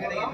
चाहिए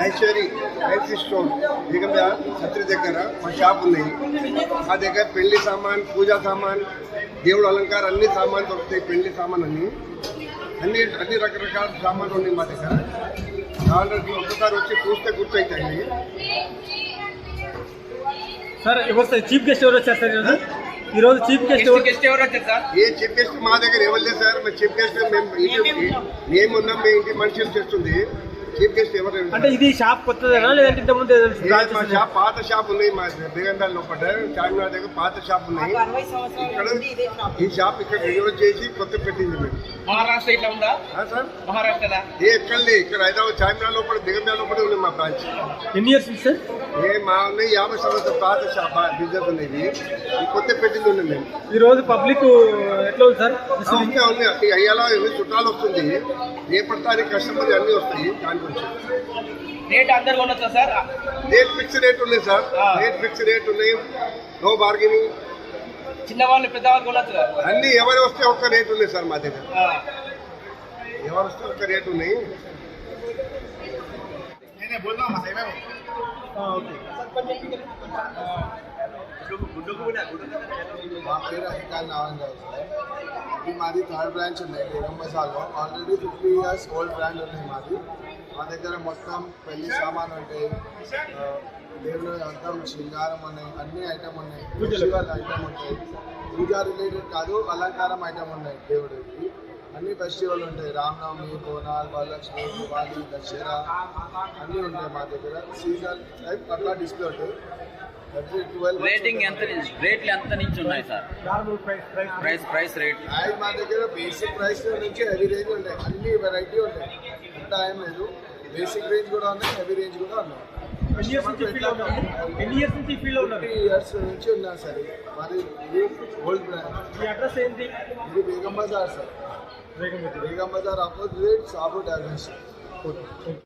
Maheshwari rice store దిగంద సత్రి దగ్గర మా షాప్ ఉంది. మా దగ్గర పెళ్ళి సామాన్ పూజా సామాన్ దేవుడు అలంకారం అన్ని సామాన్ దొరుకుతాయి పెళ్ళి సామాన్ అన్ని అన్ని అన్ని రకరకాల సామాన్లు ఉన్నాయి మా దగ్గర. కావాలంటే ఒక్కసారి వచ్చి చూస్తే గుర్తవుతాయి సార్ ఎవరు చీఫ్ గెస్ట్ ఎవరు వచ్చారు సార్ ఈరోజు? ఈరోజు చీఫ్ గెస్ట్ ఎవరు? గెస్ట్ ఎవరు వచ్చారు సార్? ఏ చీఫ్ గెస్ట్ మా దగ్గర ఎవరు లేదు సార్. మా చీఫ్ గెస్ట్ మేము మేము ఉన్నాం మీ ఇంటి మనుషులు చేస్తుంది. చీఫ్ గెస్ట్ ఎవరు. అంటే ఇది షాప్ కొత్తదేనా లేదంటే ఏ branches మా ఉన్నాయా? షాప్ పాత షాప్ ఉన్నాయి మా బేగండాల లోపల చార్మినార్ దగ్గర పాత షాప్ ఉన్నాయి ఇక్కడ ఈ షాప్ ఇక్కడ రినివల్ చేసి కొత్త పెట్టింది మేము. మహారాష్ట్ర ఇట్లా ఉందా? సార్? మహారాష్ట్రలా? ఏ ఇక్కడ హైదరాబాద్ చార్మినార్ లోపల బేగండాల లోపల ఉంది మా బ్రాంచ్. ఎన్ని ఇయర్స్ ఉంది సార్? ఏ మా ఉన్నాయి యాభై సంవత్సరాల పాత షాప్ బిజినెస్ ఉన్నాయి. ఈ కొత్త పెట్టింది ఉంది మేము. ఈ రోజు పబ్లిక్ ఎట్లా ఉంది సార్? ఇంకా ఉంది. ఈ అయ్యాలో చుట్టాలు వస్తుంది. రేపటి తారీఖు కస్టమర్ అన్నీ వస్తాయి. దాని గురించి. రేట్ అందరు కొనొచ్చా సార్? రేట్ ఫిక్స్ రేట్ ఉన్నాయి సార్. రేట్ ఫిక్స్ రేట్ ఉన్నాయి. నో బార్గెనింగ్ చిన్నవాళ్ళు పెద్దవాళ్ళు కొనొచ్చు అన్ని ఎవరు వస్తే ఒక్క రేట్ ఉన్నాయి సార్ మా దగ్గర. ఎవరు వస్తే ఒక్క రేట్ ఉన్నాయి. మా పేరు అధికారి సార్. ఇది మాది థర్డ్ బ్రాంచ్ ఉన్నాయి బజార్లో already fifty years old brand ఉన్నాయి మాది. మా దగ్గర మొత్తం పెళ్ళి సామాన్ ఉంటాయి దేవుడు అర్థం శృంగారం ఉన్నాయి. అన్ని ఐటమ్ ఉన్నాయి. ఐటమ్ ఉంటాయి. పూజా రిలేటెడ్ కాదు అలంకారం ఐటమ్ ఉన్నాయి దేవుడికి. అన్ని ఫెస్టివల్ ఉంటాయి. రామనవమి బోనాల్ వరలక్ష్మి దివాలి దసరా అన్నీ ఉంటాయి మా దగ్గర. సీజన్ టైప్ అట్లా డిస్ప్లే ట్వెల్వ్ రేటింగ్ ఎంత రేట్లు ఎంత నుంచి ఉన్నాయి sir? Price price rate price మా దగ్గర బేసిక్ ప్రైస్ నుంచి హెవీ రేంజ్ ఉంటాయి. అన్ని వెరైటీ ఉంటాయి. అంత ఏం లేదు. బేసిక్ రేంజ్ కూడా ఉన్నాయి హెవీ రేంజ్ కూడా ఉన్నాయి. ఎన్ని ఇయర్స్ నుంచి ఫీల్ ఉన్నారు ఎన్ని ఇయర్స్ నుంచి ఫీల్ ఉన్నారు ఫిఫ్టీ ఇయర్స్ నుంచి ఉన్నా సార్. మరి ఇది ఓల్డ్ బ్రాండ్ ఈ అడ్రస్ ఏంటి? ఇది బేగం బజార్ సార్. బేగం బజార్ ఆపోజిట్ సాబు డాగన్ సార్